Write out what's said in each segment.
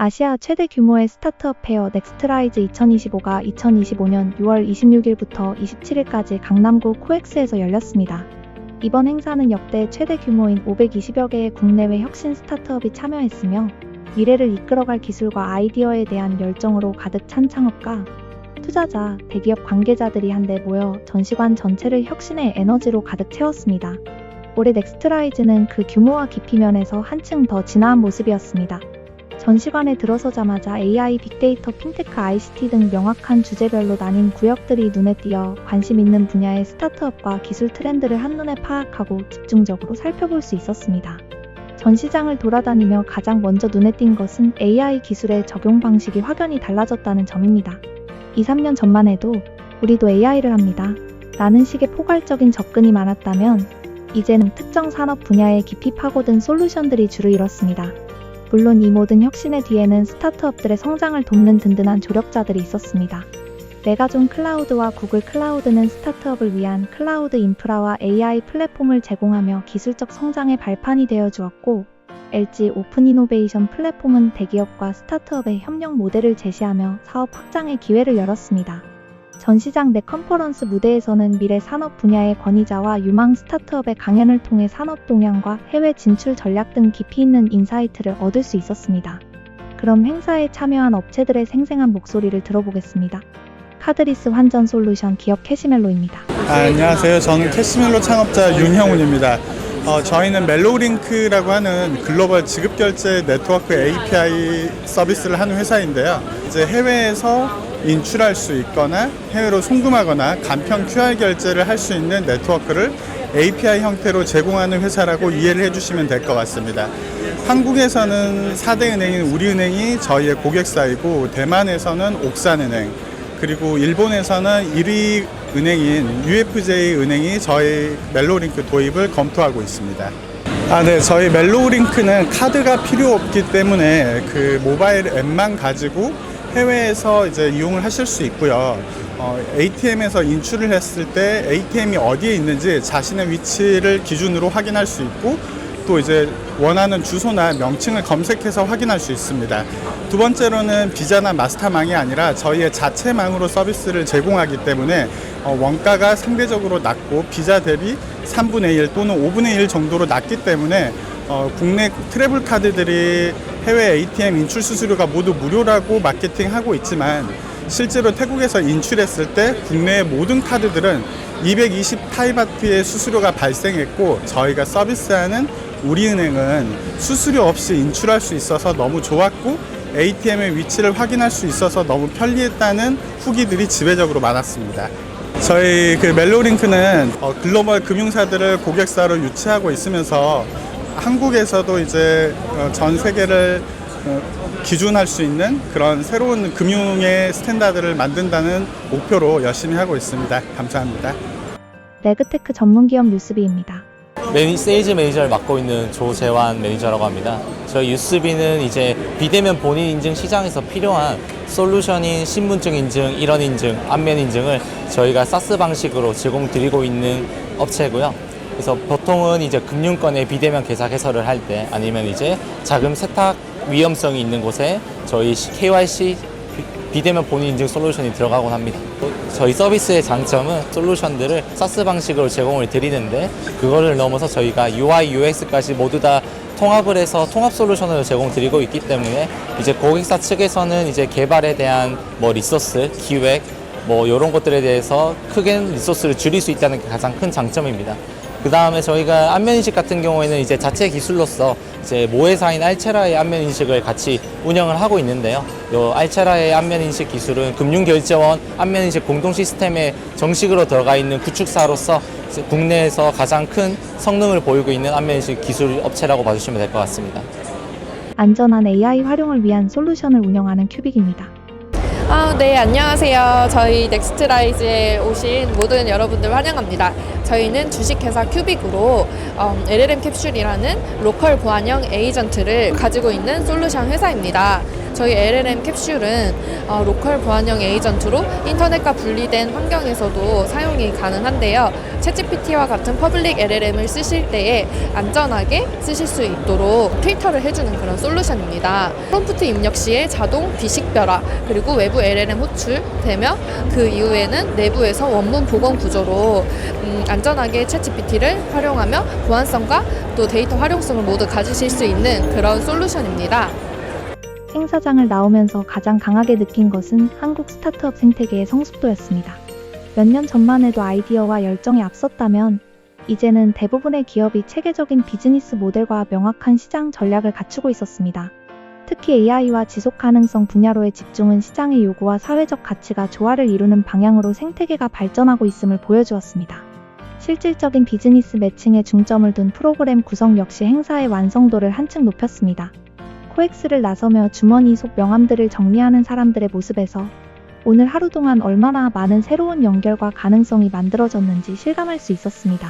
아시아 최대 규모의 스타트업 페어 넥스트라이즈 2025가 2025년 6월 26일부터 27일까지 강남구 코엑스에서 열렸습니다. 이번 행사는 역대 최대 규모인 520여 개의 국내외 혁신 스타트업이 참여했으며 미래를 이끌어갈 기술과 아이디어에 대한 열정으로 가득 찬 창업가, 투자자, 대기업 관계자들이 한데 모여 전시관 전체를 혁신의 에너지로 가득 채웠습니다. 올해 넥스트라이즈는 그 규모와 깊이 면에서 한층 더 진화한 모습이었습니다. 전시관에 들어서자마자 AI, 빅데이터, 핀테크, ICT 등 명확한 주제별로 나뉜 구역들이 눈에 띄어 관심 있는 분야의 스타트업과 기술 트렌드를 한눈에 파악하고 집중적으로 살펴볼 수 있었습니다. 전시장을 돌아다니며 가장 먼저 눈에 띈 것은 AI 기술의 적용 방식이 확연히 달라졌다는 점입니다. 2, 3년 전만 해도 우리도 AI를 합니다. 라는 식의 포괄적인 접근이 많았다면 이제는 특정 산업 분야에 깊이 파고든 솔루션들이 주를 이뤘습니다. 물론 이 모든 혁신의 뒤에는 스타트업들의 성장을 돕는 든든한 조력자들이 있었습니다. 메가존 클라우드와 구글 클라우드는 스타트업을 위한 클라우드 인프라와 AI 플랫폼을 제공하며 기술적 성장의 발판이 되어 주었고, LG 오픈 이노베이션 플랫폼은 대기업과 스타트업의 협력 모델을 제시하며 사업 확장의 기회를 열었습니다. 전시장 내 컨퍼런스 무대에서는 미래 산업 분야의 권위자와 유망 스타트업의 강연을 통해 산업 동향과 해외 진출 전략 등 깊이 있는 인사이트를 얻을 수 있었습니다. 그럼 행사에 참여한 업체들의 생생한 목소리를 들어보겠습니다. 카드리스 환전 솔루션 기업 캐시멜로입니다. 아, 안녕하세요. 저는 캐시멜로 창업자 윤형훈입니다. 어, 저희는 멜로링크라고 하는 글로벌 지급결제 네트워크 API 서비스를 하는 회사인데요. 이제 해외에서 인출할 수 있거나 해외로 송금하거나 간편 QR 결제를 할 수 있는 네트워크를 API 형태로 제공하는 회사라고 이해를 해주시면 될 것 같습니다. 한국에서는 4대 은행인 우리은행이 저희의 고객사이고 대만에서는 옥산은행 그리고 일본에서는 1위 은행인 UFJ 은행이 저희 멜로링크 도입을 검토하고 있습니다. 아, 네. 저희 멜로링크는 카드가 필요 없기 때문에 그 모바일 앱만 가지고 해외에서 이제 이용을 하실 수 있고요. 어, ATM에서 인출을 했을 때 ATM이 어디에 있는지 자신의 위치를 기준으로 확인할 수 있고 또 이제 원하는 주소나 명칭을 검색해서 확인할 수 있습니다. 두 번째로는 비자나 마스터망이 아니라 저희의 자체망으로 서비스를 제공하기 때문에 어, 원가가 상대적으로 낮고 비자 대비 3분의 1 또는 5분의 1 정도로 낮기 때문에 어, 국내 트래블 카드들이 해외 ATM 인출 수수료가 모두 무료라고 마케팅하고 있지만 실제로 태국에서 인출했을 때 국내의 모든 카드들은 220 타이바트의 수수료가 발생했고 저희가 서비스하는 우리은행은 수수료 없이 인출할 수 있어서 너무 좋았고 ATM의 위치를 확인할 수 있어서 너무 편리했다는 후기들이 지배적으로 많았습니다. 저희 그 멜로링크는 어, 글로벌 금융사들을 고객사로 유치하고 있으면서 한국에서도 이제 어, 전 세계를 어, 기준할 수 있는 그런 새로운 금융의 스탠다드를 만든다는 목표로 열심히 하고 있습니다. 감사합니다. 레그테크 전문기업 뉴스비입니다. 매니, 세일즈 매니저를 맡고 있는 조재환 매니저라고 합니다. 저희 유스비는 이제 비대면 본인 인증 시장에서 필요한 솔루션인 신분증 인증, 일원 인증, 안면 인증을 저희가 사스 방식으로 제공드리고 있는 업체고요. 그래서 보통은 이제 금융권의 비대면 계좌 개설을 할 때 아니면 이제 자금 세탁 위험성이 있는 곳에 저희 KYC 비대면 본인 인증 솔루션이 들어가곤 합니다. 저희 서비스의 장점은 솔루션들을 사스 방식으로 제공을 드리는데 그거를 넘어서 저희가 UI, UX까지 모두 다 통합을 해서 통합 솔루션을 제공드리고 있기 때문에 이제 고객사 측에서는 이제 개발에 대한 뭐 리소스, 기획 뭐 이런 것들에 대해서 크게 리소스를 줄일 수 있다는 게 가장 큰 장점입니다. 그 다음에 저희가 안면 인식 같은 경우에는 이제 자체 기술로서 이제 모회사인 알체라의 안면 인식을 같이 운영을 하고 있는데요. 요 알체라의 안면 인식 기술은 금융결제원 안면 인식 공동 시스템에 정식으로 들어가 있는 구축사로서 국내에서 가장 큰 성능을 보이고 있는 안면 인식 기술 업체라고 봐주시면 될 것 같습니다. 안전한 AI 활용을 위한 솔루션을 운영하는 큐빅입니다. 아, 네, 안녕하세요. 저희 넥스트라이즈에 오신 모든 여러분들 환영합니다. 저희는 주식회사 큐빅으로 음, LLM 캡슐이라는 로컬 보안형 에이전트를 가지고 있는 솔루션 회사입니다. 저희 LLM 캡슐은 어, 로컬 보안형 에이전트로 인터넷과 분리된 환경에서도 사용이 가능한데요. 챗GPT와 같은 퍼블릭 LLM을 쓰실 때에 안전하게 쓰실 수 있도록 필터를 해주는 그런 솔루션입니다. 프롬프트 입력 시에 자동 비식별화 그리고 외부 LLM 호출되며 그 이후에는 내부에서 원문 복원 구조로 음, 안전하게 챗GPT를 활용하며 보안성과 또 데이터 활용성을 모두 가지실 수 있는 그런 솔루션입니다. 행사장을 나오면서 가장 강하게 느낀 것은 한국 스타트업 생태계의 성숙도였습니다. 몇 년 전만 해도 아이디어와 열정이 앞섰다면 이제는 대부분의 기업이 체계적인 비즈니스 모델과 명확한 시장 전략을 갖추고 있었습니다. 특히 AI와 지속 가능성 분야로의 집중은 시장의 요구와 사회적 가치가 조화를 이루는 방향으로 생태계가 발전하고 있음을 보여주었습니다. 실질적인 비즈니스 매칭에 중점을 둔 프로그램 구성 역시 행사의 완성도를 한층 높였습니다. 코엑스를 나서며 주머니 속 명함들을 정리하는 사람들의 모습에서 오늘 하루 동안 얼마나 많은 새로운 연결과 가능성이 만들어졌는지 실감할 수 있었습니다.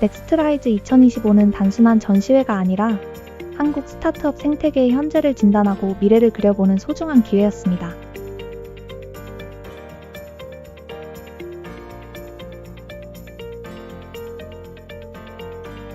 넥스트라이즈 2025는 단순한 전시회가 아니라 한국 스타트업 생태계의 현재를 진단하고 미래를 그려보는 소중한 기회였습니다.